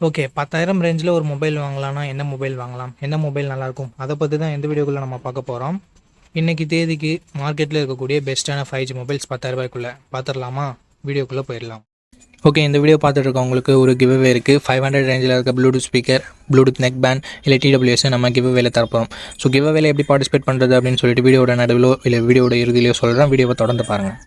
Okay பத்தாயிரம் ரேஞ்சில் ஒரு மொபைல் வாங்கலாம்னா என்ன மொபைல் வாங்கலாம்? என்ன மொபைல் நல்லாயிருக்கும்? அதை பற்றி தான் எந்த வீடியோக்குள்ளே நம்ம பார்க்க போகிறோம் இன்றைக்கி தேதிக்கு மார்க்கெட்டில் இருக்கக்கூடிய பெஸ்ட்டான ஃபைவ் ஜி மொபைல்ஸ் பத்தாயிரரூபாய்க்குள்ளே பார்த்துடலாமா? வீடியோக்குள்ளே போயிடலாம். ஓகே இந்த வீடியோ பார்த்துட்டு இருக்கவங்களுக்கு ஒரு கிவ்வே இருக்குது ஃபைவ் ஹண்ட்ரட் ரேஞ்சில் இருக்க Bluetooth speaker Bluetooth neck band இல்லை டிடபிள்யூஎஸ் நம்ம கிவ்வேல தரப்போம் ஸோ கிவ்வேல எப்படி பார்ட்டிசிபேட் பண்ணுறது அப்படின்னு சொல்லிட்டு வீடியோட நடுவிலோ இல்லை வீடியோட இறுதியிலையோ சொல்கிறேன் வீடியோவை தொடர்ந்து பாருங்கள்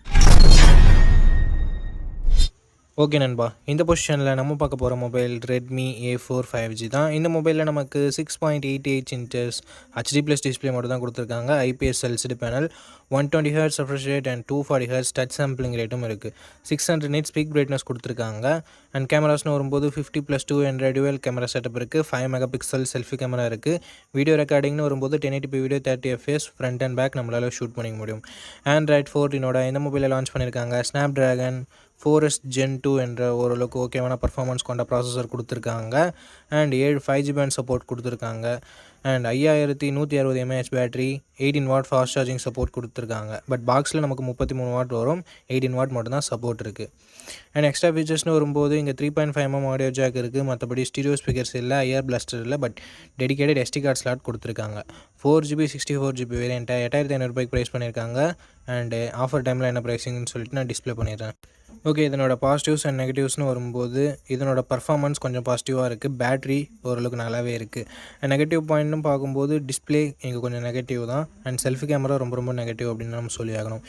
ஓகே நண்பா. இந்த பொசிஷனில் நம்ம பார்க்க போகிற mobile Redmi A four five G தான். இந்த மொபைலில் நமக்கு six point eight eight inches HD plus display மட்டும் தான் கொடுத்துருக்காங்க. IPS LCD panel one twenty hertz refresh rate and two forty hertz touch sampling ரேட்டும் இருக்குது six hundred nits peak brightness கொடுத்துருக்காங்க. அண்ட் கேமராஸ்னு வரும்போது fifty plus two hundred dual camera setup இருக்குது five mega pixel selfie camera இருக்குது video ரெக்கார்டிங்னு வரும்போது ten eighty video thirty FS front and back நம்மளால் ஷூட் பண்ணிக்க முடியும். ஆண்ட்ராய்ட் ஃபோர்டினோட இந்த மொபைலை லான்ச் பண்ணியிருக்காங்க Snapdragon four s Gen two என்ற ஓரளவுக்கு ஓகேவான பர்ஃபார்மன்ஸ் கொண்ட ப்ராசஸர் கொடுத்துருக்காங்க. அண்ட் ஏழு ஃபைவ் ஜி பேண்ட் சப்போர்ட் கொடுத்துருக்காங்க. அண்ட் ஐயாயிரத்தி நூற்றி அறுபது mAh battery eighteen watt fast charging support கொடுத்துருக்காங்க. பட் பாக்ஸில் நமக்கு முப்பத்தி மூணு வாட் வரும். எயிட்டீன் வாட் மட்டும் தான் சப்போர்ட் இருக்குது அண்ட் எக்ஸ்ட்ரா ஃபீச்சர்ஸ்னு வரும்போது இங்கே three point five M audio jack இருக்குது மற்றபடி ஸ்டீரியோ ஸ்பீக்கர்ஸ் இல்லை ஐஆர் பிளாஸ்டர் இல்லை but dedicated SD card slot கொடுத்துருக்காங்க. Four GB sixty four GB வேரியண்ட்டை எட்டாயிரத்தி ஐநூறுபாய்க்கு ப்ரைஸ் பண்ணியிருக்காங்க. அண்டு ஆஃபர் டைமில் என்ன ப்ரைஸிங்னு சொல்லிட்டு நான் டிஸ்ப்ளே பண்ணிடுறேன். ஓகே இதனோட பாசிட்டிவ்ஸ் அண்ட் நெகட்டிவ்ஸ்னு வரும்போது இதனோட பர்ஃபார்மன்ஸ் கொஞ்சம் பாசிட்டிவாக இருக்குது பேட்ரி ஓரளவுக்கு நல்லாவே இருக்குது நெகட்டிவ் பாயிண்ட்னு பார்க்கும்போது டிஸ்பிளே இங்கே கொஞ்சம் நெகட்டிவ் தான். அண்ட் செல்ஃபி கேமரா ரொம்ப ரொம்ப நெகட்டிவ் அப்படின்னு நம்ம சொல்லி ஆகணும்.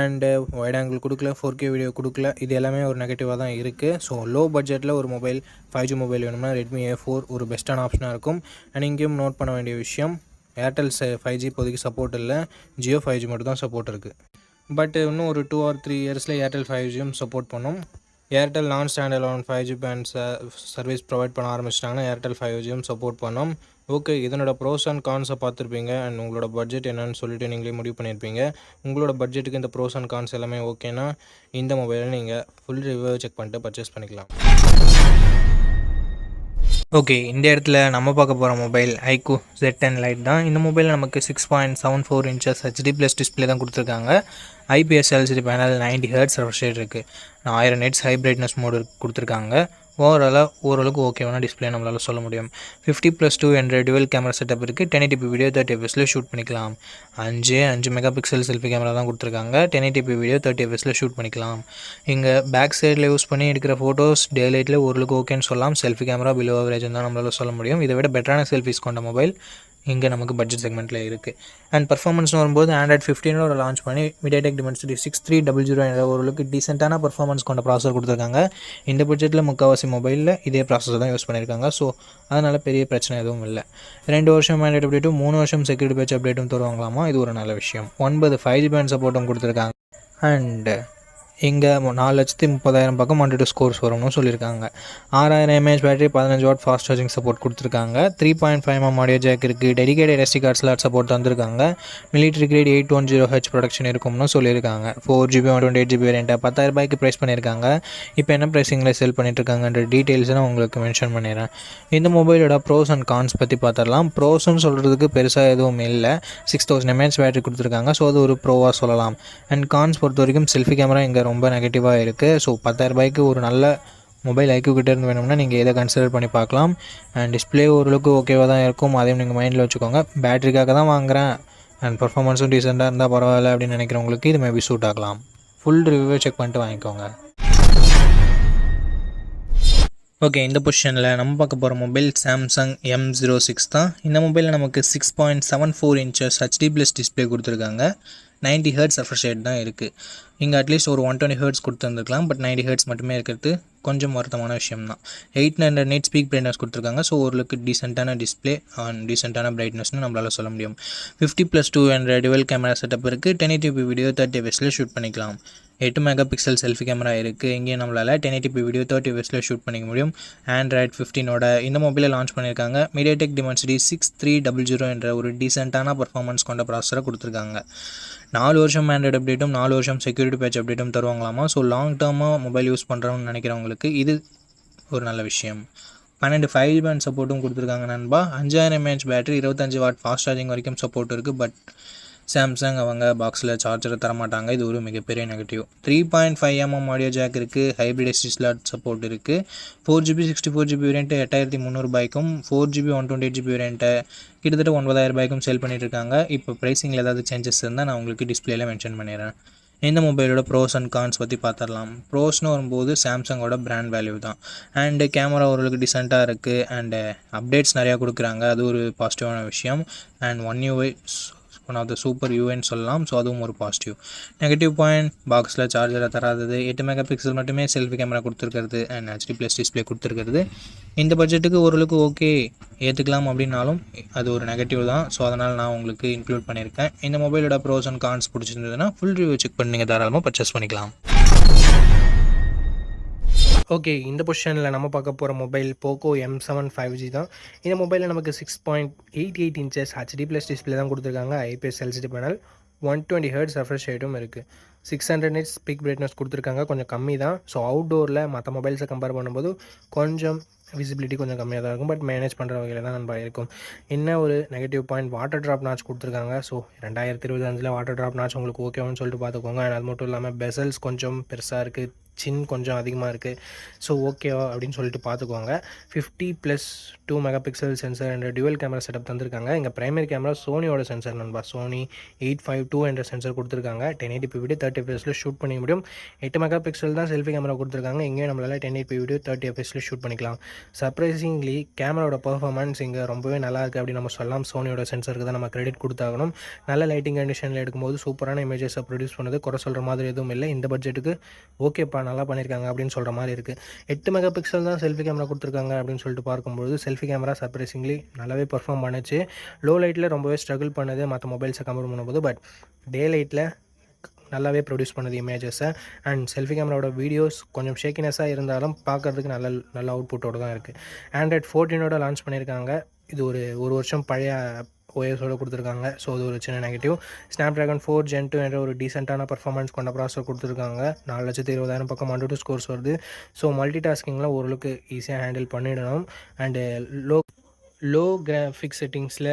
அண்டு வைட் ஆங்கிள் கொடுக்கல ஃபோர் கே வீடியோ கொடுக்கல இது எல்லாமே ஒரு நெகட்டிவாக தான் இருக்குது ஸோ லோ பட்ஜெட்டில் ஒரு மொபைல் ஃபைவ் ஜி மொபைல் வேணும்னா ரெட்மி ஏ ஃபோர் ஒரு பெஸ்ட்டான ஆப்ஷனாக இருக்கும். அண்ட் இங்கேயும் நோட் பண்ண வேண்டிய விஷயம் ஏர்டெல் ஃபைவ் ஜி இப்போதைக்கு சப்போர்ட் இல்லை. ஜியோ ஃபைவ் ஜி மட்டும் தான் சப்போர்ட் இருக்குது பட் இன்னும் ஒரு டூ ஆர் த்ரீ இயர்ஸில் ஏர்டெல் ஃபைவ் ஜியும் சப்போர்ட் பண்ணும். Airtel non standard one five G band service provide பண்ண ஆரம்பிச்சிட்டாங்கன்னா ஏர்டெல் ஃபைவ் ஜியும் சப்போர்ட் பண்ணும். ஓகே இதனோட ப்ரோஸ் அண்ட் கான்ஸை பார்த்துருப்பீங்க. அண்ட் உங்களோட பட்ஜெட் என்னன்னு சொல்லிட்டு நீங்களே முடிவு பண்ணியிருப்பீங்க. உங்களோட பட்ஜெட்டுக்கு இந்த ப்ரோஸ் அண்ட் கான்ஸ் எல்லாமே ஓகேனா இந்த மொபைலை நீங்கள் ஃபுல் ரிவ்யூ செக் பண்ணிட்டு பர்ச்சேஸ் பண்ணிக்கலாம். ஓகே இந்த இடத்துல நம்ம பார்க்க போகிற mobile iQOO Z ten lite தான். இந்த மொபைலில் நமக்கு six point seven four inches HD plus display தான் கொடுத்துருக்காங்க. IPS LCD panel ninety hertz refresh இருக்குது ஆயிரம் நெட்ஸ் ஹை பிரைட்னஸ் மோடு கொடுத்துருக்காங்க. ஓவராலாக ஓரளவுக்கு ஓகேவான டிஸ்பிளே நம்மளால் சொல்ல முடியும். Fifty plus two hundred dual camera setup இருக்குது ten eighty p video thirty எஃப்எஸில் shoot பண்ணிக்கலாம். அஞ்சு அஞ்சு மெகா பிக்சல் செல்ஃபி கேமரா தான் கொடுத்துருக்காங்க. Ten eighty p video thirty எஃப்எஸில் shoot பண்ணிக்கலாம். இங்கே பேக் சைடில் யூஸ் பண்ணி எடுக்கிற ஃபோட்டோஸ் டே லைட்டில் ஓரளவுக்கு ஓகேன்னு சொல்லலாம் செல்ஃபி கேமரா பிலோ அவரேஜ் தான் நம்மளால் சொல்ல முடியும். இதை விட பெட்டரான செல்ஃபிஸ் கொண்ட மொபைல் இங்கே நமக்கு பட்ஜெட் செக்மெண்ட்டில் இருக்குது அண்ட் பர்ஃபார்மன்ஸ்னு வரும்போது ஆண்ட்ராய்ட் ஃபிஃப்டீனோட லான்ச் பண்ணி MediaTek Dimensity six three double zero என்ற ஓரளவுக்கு டீசெண்டான பர்ஃபார்மன்ஸ் கொண்ட ப்ராசஸர் கொடுத்துருக்காங்க. இந்த பட்ஜெட்டில் முக்கால்வாசி மொபைலில் இதே ப்ராசஸர் தான் யூஸ் பண்ணியிருக்காங்க ஸோ அதனால் பெரிய பிரச்சனை எதுவும் இல்லை. ரெண்டு வருஷம் ஆண்ட்ராய்ட் அப்டேட்டும் மூணு வருஷம் செக்யூரிட்டி பேட்ச் அப்டேட்டும் தருவாங்களாமா? இது ஒரு நல்ல விஷயம். ஒன்பது ஃபைவ் ஜி பேண்ட் சப்போர்ட்டும் கொடுத்துருக்காங்க. அண்டு இங்கே நாலு லட்சத்தி முப்பதாயிரம் பக்கம் ஒன் டூ ஸ்கோர்ஸ் வரும்னு சொல்லியிருக்காங்க. ஆறாயிரம் எம்ஏஹெச் பேட்டரி பதினஞ்சு வாட் ஃபாஸ்ட் சார்ஜிங் சப்போர்ட் கொடுத்துருக்காங்க. Three point five M audio jack இருக்குது dedicated SD card slot support தந்திருக்காங்க. Military grade eight one zero H protection இருக்கும்னு சொல்லியிருக்காங்க. Four GB one twenty eight GB வேரியண்ட்டை பத்தாயிரம் ரூபாய்க்கு ப்ரைஸ் பண்ணியிருக்காங்க. இப்போ என்ன ப்ரைஸிங்கில் செல் பண்ணிட்டுருக்காங்கன்ற டீட்டெயில்ஸ் நான் உங்களுக்கு மென்ஷன் பண்ணிடுறேன். இந்த மொபைலோட ப்ரோஸ் அண்ட் கான்ஸ் பற்றி பார்த்துடலாம். ப்ரோஸ்னு சொல்கிறதுக்கு பெருசாக எதுவும் இல்லை. சிக்ஸ் தௌசண்ட் எம்ஏஹெச் பேட்டரி கொடுத்துருக்காங்க. ஸோ அது ஒரு ப்ரோவாக சொல்லலாம். அண்ட் கான்ஸ் பொறுத்த வரைக்கும் செல்ஃபி கேமரா இங்கே ரொம்ப நெகட்டிவாக இருக்குது ஸோ பத்தாயிரரூபாய்க்கு ஒரு நல்ல மொபைல் ஐக்யூ கிட்டே இருந்து வேணும்னா நீங்கள் இதை கன்சிடர் பண்ணி பார்க்கலாம். அண்ட் டிஸ்பிளே ஓரளவுக்கு ஓகேவாக தான் இருக்கும். அதையும் நீங்கள் மைண்டில் வச்சுக்கோங்க. பேட்டரிக்காக தான் வாங்குகிறேன் அண்ட் பர்ஃபார்மன்ஸும் டீசெண்டாக இருந்தால் பரவாயில்ல அப்படின்னு நினைக்கிறவங்களுக்கு இது மேபி சூட் ஆகலாம். ஃபுல் ரிவ்யூ செக் பண்ணிட்டு வாங்கிக்கோங்க. ஓகே இந்த பொசிஷனில் நம்ம பார்க்க போகிற mobile Samsung M zero six தான். இந்த மொபைலில் நமக்கு six point seven four inches HD plus display கொடுத்துருக்காங்க. நைன்ட்டி ஹர்ட்ஸ் ரெஃப்ரெஷ் தான் இருக்குது இங்கே அட்லீஸ்ட் ஒரு ஒன் டுவெண்ட்டி ஹர்ட்ஸ் கொடுத்துருந்துருக்கலாம் பட் நைன்டி ஹர்ட்ஸ் மட்டுமே இருக்கிறது கொஞ்சம் வருத்தமான விஷயம் தான் eight hundred nits peak brightness கொடுத்துருக்காங்க ஸோ ஓரளவுக்கு டீசெண்டான டிஸ்பிளே அண்ட் டீசெண்டான பிரைட்னஸ்னு நம்மளால் சொல்ல முடியும். Fifty plus two hundred dual camera setup இருக்குது டென் எயிட்டி வீடியோ தேர்ட்டி எஃப்எஸில் ஷூட் பண்ணிக்கலாம். எட்டு மெகா பிக்சல் செல்ஃபி கேமரா இருக்குது இங்கே நம்மளால் டென் எயிட்டி வீடியோ தேர்ட்டி எஃப்எஸில் ஷூட் பண்ணிக்க முடியும். ஆண்ட்ராய்ட் ஃபிஃப்டினோட இந்த மொபைலை லான்ச் பண்ணியிருக்காங்க MediaTek Dimensity six three double zero என்ற ஒரு டீசெண்டான பர்ஃபார்மன்ஸ் கொண்ட ப்ராசரை கொடுத்துருக்காங்க. நாலு வருஷம் ஆண்ட்ராய்டு அப்டேட்டும் நாலு வருஷம் செக்யூரிட்டி பேட்ச் அப்டேட்டும் தருவாங்களாமா? ஸோ லாங் டேர்மாக மொபைல் யூஸ் பண்ணுறோம்னு நினைக்கிறவங்களுக்கு இது ஒரு நல்ல விஷயம். பன்னெண்டு ஃபைவ் பேண்ட் சப்போர்ட்டும் கொடுத்துருக்காங்க நண்பா. அஞ்சாயிரம் எம்ஏஹெச் பேட்டரி இருபத்தஞ்சு வாட் ஃபாஸ்ட் சார்ஜிங் வரைக்கும் சப்போர்ட் இருக்குது பட் சாம்சங் அவங்க பாக்ஸில் சார்ஜரை தரமாட்டாங்க. இது ஒரு மிகப்பெரிய negative three point five mm audio jack இருக்குது ஹைப்ரிட் எஸ்டி ஸ்லாட் சப்போர்ட் இருக்குது four GB sixty four GB variant எட்டாயிரத்தி முந்நூறுபாய்க்கும் four GB one twenty eight GB வேரியண்ட்டை கிட்டத்தட்ட ஒன்பதாயிரம் ரூபாய்க்கும் சேல் பண்ணிட்டு இருக்காங்க. இப்போ ப்ரைஸிங்கில் ஏதாவது சேஞ்சஸ் இருந்தால் நான் உங்களுக்கு டிஸ்பிளேல மென்ஷன் பண்ணிடுறேன். இந்த மொபைலோட ப்ரோஸ் அண்ட் கான்ஸ் பற்றி பார்த்துடலாம் ப்ரோஸ்னு வரும்போது சாம்சங்கோட பிராண்ட் வேல்யூ தான். அண்டு கேமரா ஓரளவுக்கு டிசென்ட்டாக இருக்குது அண்டு அப்டேட்ஸ் நிறையா கொடுக்குறாங்க. அது ஒரு பாசிட்டிவான விஷயம். And one UI one of the super யூஎன்னு சொல்லலாம். ஸோ அதுவும் ஒரு பாசிட்டிவ் நெகட்டிவ் பாயிண்ட் பாக்ஸில் சார்ஜரை தராதது எட்டு மெகா பிக்சல் மட்டுமே செல்ஃபி கேமரா கொடுத்துருக்கிறது அண்ட் ஹெச்டி ப்ளஸ் டிஸ்பிளே கொடுத்துருக்கிறது. இந்த பட்ஜெட்டுக்கு ஓரளவுக்கு ஓகே ஏற்றுக்கலாம் அப்படின்னாலும் அது ஒரு நெகட்டிவ் தான். ஸோ அதனால் நான் உங்களுக்கு இன்க்ளூட் பண்ணியிருக்கேன். இந்த மொபைலோட ப்ரோஸ் அண்ட் கான்ஸ் பிடிச்சிருந்ததுன்னா ஃபுல் ரிவ்யூ செக் பண்ணி நீங்கள் தாராளமாக பர்ச்சேஸ் பண்ணிக்கலாம். ஓகே இந்த பொசிஷனில் நம்ம பார்க்க போகிற mobile Poco M seven five G தான். இந்த மொபைலில் நமக்கு six point eight eight inches HD plus display தான் கொடுத்துருக்காங்க. IPS LCD panel one twenty hertz refresh ரேட்டும் இருக்குது six hundred nits peak brightness கொடுத்துருக்காங்க. கொஞ்சம் கம்மி தான். ஸோ அவுட்டோரில் மற்ற மொபைல்ஸை கம்பேர் பண்ணும்போது கொஞ்சம் விசிபிலிட்டி கொஞ்சம் கம்மியாக தான் இருக்கும் பட் மேனேஜ் பண்ணுற வகையில் தான் நம்ம இருக்கும். என்ன ஒரு negative point water drop notch கொடுத்துருக்காங்க? ஸோ ரெண்டாயிரத்தி இருபத்தஞ்சில் வாட்டர் ட்ராப் நாச் உங்களுக்கு ஓகேவான்னு சொல்லிட்டு பார்த்துக்கோங்க. அண்ட் அது மட்டும் இல்லாமல் பெசல்ஸ் கொஞ்சம் பெருசாக இருக்குது சின் கொஞ்சம் அதிகமாக இருக்குது ஸோ ஓகேவா அப்படின்னு சொல்லிட்டு பார்த்துக்கோங்க. Fifty plus two megapixel sensor என்ற டியூவல் கேமரா செட்டப் தந்திருக்காங்க. எங்கள் ப்ரைமரி கேமரா சோனியோட சென்சர் நண்பா. சோனி எயிட் ஃபைவ் டூ என்ற சென்சர் கொடுத்துருக்காங்க. Ten eight P video thirty எஃப்எஸில் shoot பண்ணிக்க முடியும். எட்டு மெகா பிக்சல் தான் செல்ஃபி கேமரா கொடுத்துருக்காங்க. இங்கேயும் நம்மளால் ten eight P video thirty எஃப்எஸில் shoot பண்ணிக்கலாம். சர்ப்ரைசிங்லி கேமராவோட பர்ஃபார்மன்ஸ் இங்கே ரொம்பவே நல்லா இருக்குது அப்படின்னு நம்ம சொல்லலாம். சோனியோட சென்சருக்கு தான் நம்ம கிரெடிட் கொடுத்தாகணும். நல்ல லைட்டிங் கண்டிஷனில் எடுக்கும்போது சூப்பரான இமேஜஸை ப்ரொடியூஸ் பண்ணது. குறை சொல்கிற மாதிரி எதுவும் இல்லை. இந்த பட்ஜெட்டுக்கு ஓகேப்பா நல்லா பண்ணியிருக்காங்க அப்படின்னு சொல்கிற மாதிரி இருக்குது எட்டு மெகா பிக்சல் தான் செல்ஃபி கேமரா கொடுத்துருக்காங்க அப்படின்னு சொல்லிட்டு பார்க்கும்போது செல்ஃபி கேமரா சர்ப்ரைசிங்லி நல்லாவே பர்ஃபார்ம் பண்ணுச்சு. லோ லைட்டில் ரொம்பவே ஸ்ட்ரகிள் பண்ணுது. மற்ற மொபைல்ஸை கம்பேர் பண்ணும்போது பட் டே லைட்டில் நல்லாவே ப்ரொடியூஸ் பண்ணுது இமேஜஸை அண்ட் செல்ஃபி கேமராவோட வீடியோஸ் கொஞ்சம் ஷேக்கினஸாக இருந்தாலும் பார்க்குறதுக்கு நல்ல நல்ல அவுட்புட்டோடு தான் இருக்குது ஆண்ட்ராய்ட் ஃபோர்டீனோட லான்ச் பண்ணியிருக்காங்க இது ஒரு ஒரு வருஷம் பழைய ஓஎஸோட கொடுத்துருக்காங்க. ஸோ அது ஒரு சின்ன negative Snapdragon four Gen two என்ற ஒரு டீசெண்டான பர்ஃபார்மன்ஸ் கொண்ட ப்ராசர் கொடுத்துருக்காங்க. நாலு லட்சத்து இருபதாயிரம் பக்கம் ஒன் டூ ஸ்கோர்ஸ் வருது. ஸோ மல்டி டாஸ்கிங்லாம் ஓரளவுக்கு ஈஸியாக ஹேண்டில் பண்ணிடணும். அண்டு லோ லோ கிராஃபிக் செட்டிங்ஸில்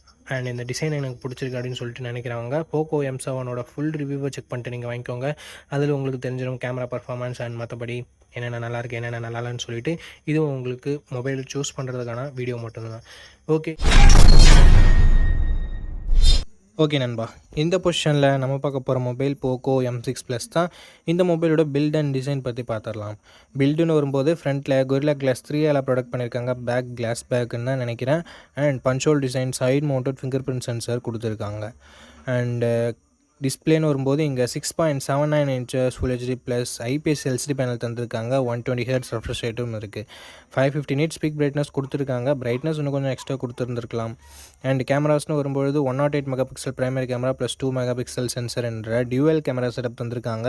அண்ட் இந்த டிசைன் எனக்கு பிடிச்சிருக்கு அப்படின்னு சொல்லிட்டு நினைக்கிறவங்க போக்கோ எம் செவனோட ஃபுல் ரிவ்யூவை செக் பண்ணிட்டு நீங்கள் வாங்கிக்கோங்க. அதில் உங்களுக்கு தெரிஞ்சிடும் கேமரா பர்ஃபார்மன்ஸ் அண்ட் மற்றபடி என்னென்ன நல்லாயிருக்கு என்னென்ன நல்லா இல்லைன்னு சொல்லிட்டு இதுவும் உங்களுக்கு மொபைல் சூஸ் பண்ணுறதுக்கான வீடியோ மட்டும்தான். ஓகே ஓகே நண்பா. இந்த பொசிஷனில் நம்ம பார்க்க போகிற mobile Poco M six plus தான். இந்த மொபைலோட பில்ட் அண்ட் டிசைன் பற்றி பார்த்துடலாம் பில்டுன்னு வரும்போது ஃப்ரண்ட்டில் கொரில்லா கிளாஸ் த்ரீ எல்லாம் ப்ரொடக்ட் பண்ணியிருக்காங்க பேக் கிளாஸ் பேக்குன்னு தான் நினைக்கிறேன். And punch hole design side mounted fingerprint sensor கொடுத்துருக்காங்க. அண்டு டிஸ்பிளேன்னு வரும்போது இங்கே six point seven nine inches full HD plus IPS LCD panel தந்திருக்காங்க. ஒன் டுவெண்ட்டி ஹெர்ட்ஸ் ரெஃப்ரெஷ் ரேட்டும் இருக்குது five fifty nits peak brightness கொடுத்துருக்காங்க. பிரைட்னஸ் இன்னும் கொஞ்சம் எக்ஸ்ட்ரா கொடுத்துருந்துருக்கலாம். அண்ட் கேமராஸ்னு வரும்பொழுது one nought eight megapixel primary camera plus two mega pixel sensor என்ற டியூவல் கேமரா செட்டப் தந்திருக்காங்க.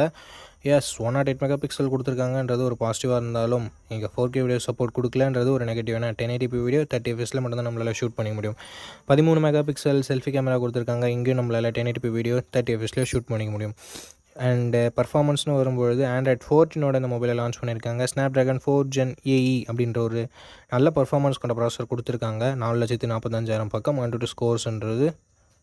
Yes one nought oh eight megapixel கொடுத்துருக்காங்கன்றது ஒரு பாசிட்டிவாக இருந்தாலும் இங்கே ஃபோர் கே வீடியோ சப்போர்ட் கொடுக்கலன்றது ஒரு நெகட்டிவ் ஏன்னா டென் எயிட்டி வீடியோ தேர்ட்டி எஃப்எஸில் மட்டும் தான் நம்மளால் ஷூட் பண்ண முடியும். பதிமூணு மெகா பிக்சல் செல்ஃபி கேமரா கொடுத்துருக்காங்க. இங்கேயும் நம்மளால் டென் எயிட்டி வீடியோ தேர்ட்டி எஃப்எஸில் ஷூட் பண்ணிக்க முடியும். அண்டு பர்ஃபார்மன்ஸ்னு uh, வரும்பொழுது ஆண்ட்ராய்ட் ஃபோர்டீனோட இந்த மொபைலை லான்ச் பண்ணியிருக்காங்க. Snapdragon four gen AE அப்படின்ற ஒரு நல்ல பர்ஃபார்மன்ஸ் கொண்ட ப்ராசஸர் கொடுத்துருக்காங்க. நாலு லட்சத்தி நாற்பத்தஞ்சாயிரம் பக்கம் அண்ட் டூ ஸ்கோர்ஸ்ன்றது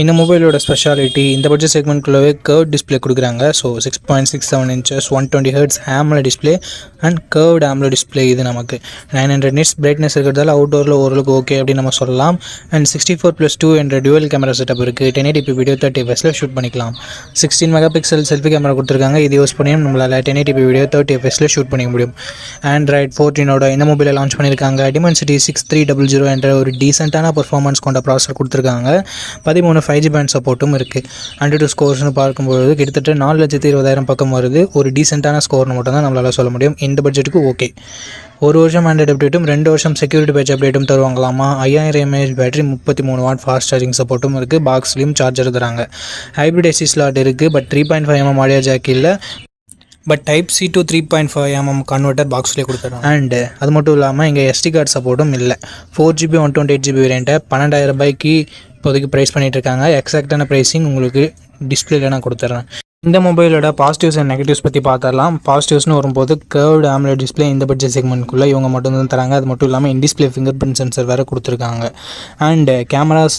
இந்த மொபைலோட ஸ்பெஷாலிட்டி இந்த பட்ஜெட் செக்மெண்ட்குள்ளவே கர்வ் டிஸ்பிளே கொடுக்குறாங்க. So six point six seven inches one twenty hertz AMOLED display and curved AMOLED display இது நமக்கு. நைன் ஹண்ட்ரட் நிட்ஸ் பிரைட்னஸ் இருக்கிறதால அவுட்டோரில் ஓரளவுக்கு ஓகே அப்படின்னு நம்ம சொல்லலாம். And sixty four plus two என்ற டுவல் கேமரா செட்டப் இருக்குது டென் எயிட்டி வீடியோ தேர்ட்டி எஃப்எஸில் ஷூட் பண்ணிக்கலாம். Sixteen mega pixel selfie camera கொடுத்துருக்காங்க. இது யூஸ் பண்ணியும் நம்மளால் டென் எயிட்டி வீடியோ தேர்ட்டி எஃப்எஸில் ஷூட் பண்ணிக்க முடியும். ஆண்ட்ராய்ட் ஃபோர்டீனோட இந்த மொபைலை லான்ச் பண்ணியிருக்காங்க. Dimensity six three double zero என்ற ஒரு டீசெண்டான பர்ஃபார்மன்ஸ் கொண்ட ப்ராசர் கொடுத்துருக்காங்க. பதிமூணு ஃபைவ் ஜி பேண்ட் சப்போர்ட்டும் இருக்குது ஹண்ட்ரட் டூ ஸ்கோர்ஸ்னு பார்க்கும்போது கிட்டத்தட்ட நாலு லட்சத்தி இருபதாயிரம் பக்கம் வருது. ஒரு டீசெண்டான ஸ்கோர்னு மட்டும் தான் நம்மளால் சொல்ல முடியும். இந்த பட்ஜெட்டுக்கு ஓகே ஒரு வருஷம் ஆண்ட்ராய்டு அப்டேட்டும் ரெண்டு வருஷம் செக்யூரிட்டி பேட்ச் அப்டேட்டும் தருவாங்களாமா? ஐயாயிரம் எம்ஏஹெச் பேட்டரி முப்பத்தி மூணு வாட் ஃபாஸ்ட் சார்ஜிங் சப்போர்ட்டும் இருக்குது பாக்ஸ்லேயும் சார்ஜர் தராங்க. ஹைப்ரிட் எஸ்சி ஸ்லாட் இருக்குது but three point five MM audio jack இல்லை. But type C to three point five MM converter பாக்ஸ்லேயே கொடுத்துருவோம் அண்டு அது மட்டும் இல்லாமல் இங்கே எஸ்டி கார்டு சப்போர்ட்டும் இல்லை. Four GB one twenty eight GB வேரியண்ட்டை பன்னெண்டாயிரம் ரூபாய்க்கு இப்போதைக்கு ப்ரைஸ் பண்ணிகிட்டு இருக்காங்க எக்ஸாக்டான ப்ரைஸிங் உங்களுக்கு டிஸ்பிளேல நான் கொடுத்துட்றேன் இந்த மொபைலோட பாசிட்டிவ்ஸ் அண்ட் நெகட்டிவ்ஸ் பற்றி பார்த்துடலாம் பாசிட்டிவ்ஸ்னு வரும்போது கேர்வ்டு ஆம்லெட் டிஸ்பிளே இந்த பட்ஜெட் செக்மெண்ட்குள்ளே இவங்க மட்டும் தான் தராங்க. அது மட்டும் இல்லாமல் in display finger print sensor வேறு கொடுத்துருக்காங்க. அண்டு கேமராஸ்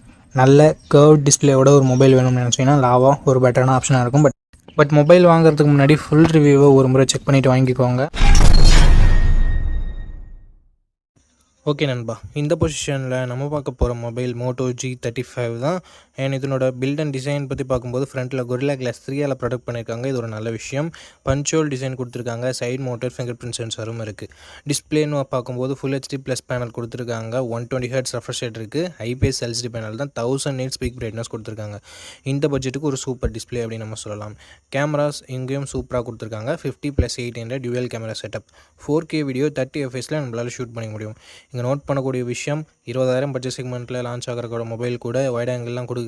நல்ல கேர்வ் டிஸ்பிளேயோட ஒரு மொபைல் வேணும்னு நினச்சிங்கன்னா லாவா ஒரு பெட்டரான ஆப்ஷனாக இருக்கும். பட் பட் மொபைல் வாங்குறதுக்கு முன்னாடி ஃபுல் ரிவ்யூவை ஒரு முறை செக் பண்ணிவிட்டு வாங்கிக்கோங்க. ஓகே நண்பா. இந்த பொசிஷனில் நம்ம பார்க்க போகிற mobile Moto G thirty five தான் அண்ட் இதனோட பில்ட் அண்ட் டிசைன் பற்றி பார்க்கும்போது ஃப்ரண்ட்டில் கொரில்லா கிளாஸ் த்ரீயால் ப்ரொடக்ட் பண்ணியிருக்காங்க இது ஒரு நல்ல விஷயம். பஞ்சோல் டிசைன் கொடுத்துருக்காங்க. சைட் மோட்டர் ஃபிங்கர் பிரிண்ட் சென்சரும் இருக்குது டிஸ்பிளேன்னு பார்க்கும்போது ஃபுல் ஹெச்டி ப்ளஸ் பேனல் கொடுத்துருக்காங்க. One twenty hertz refresh rate இருக்குது ஐபிஎஸ் எல்சிடி பேனல் தான் தௌசண்ட் நீட் ஸ்பீக் பிரைட்னஸ் கொடுத்துருக்காங்க. இந்த பட்ஜெட்டுக்கு ஒரு சூப்பர் டிஸ்பிளே அப்படின்னு நம்ம சொல்லலாம். கேமராஸ் இங்கேயும் சூப்பராக கொடுத்துருக்காங்க. Fifty plus eight hundred dual camera setup four K video thirty எஃப்எஸில் நம்மளால் ஷூட் பண்ணிக்க முடியும். இங்கே நோட் பண்ணக்கூடிய விஷயம் இருபதாயிரம் பட்ஜெட் செக்மெண்ட்டில் லான்ச் ஆகிற மொபைல் கூட வைட் ஆங்கிள்லாம்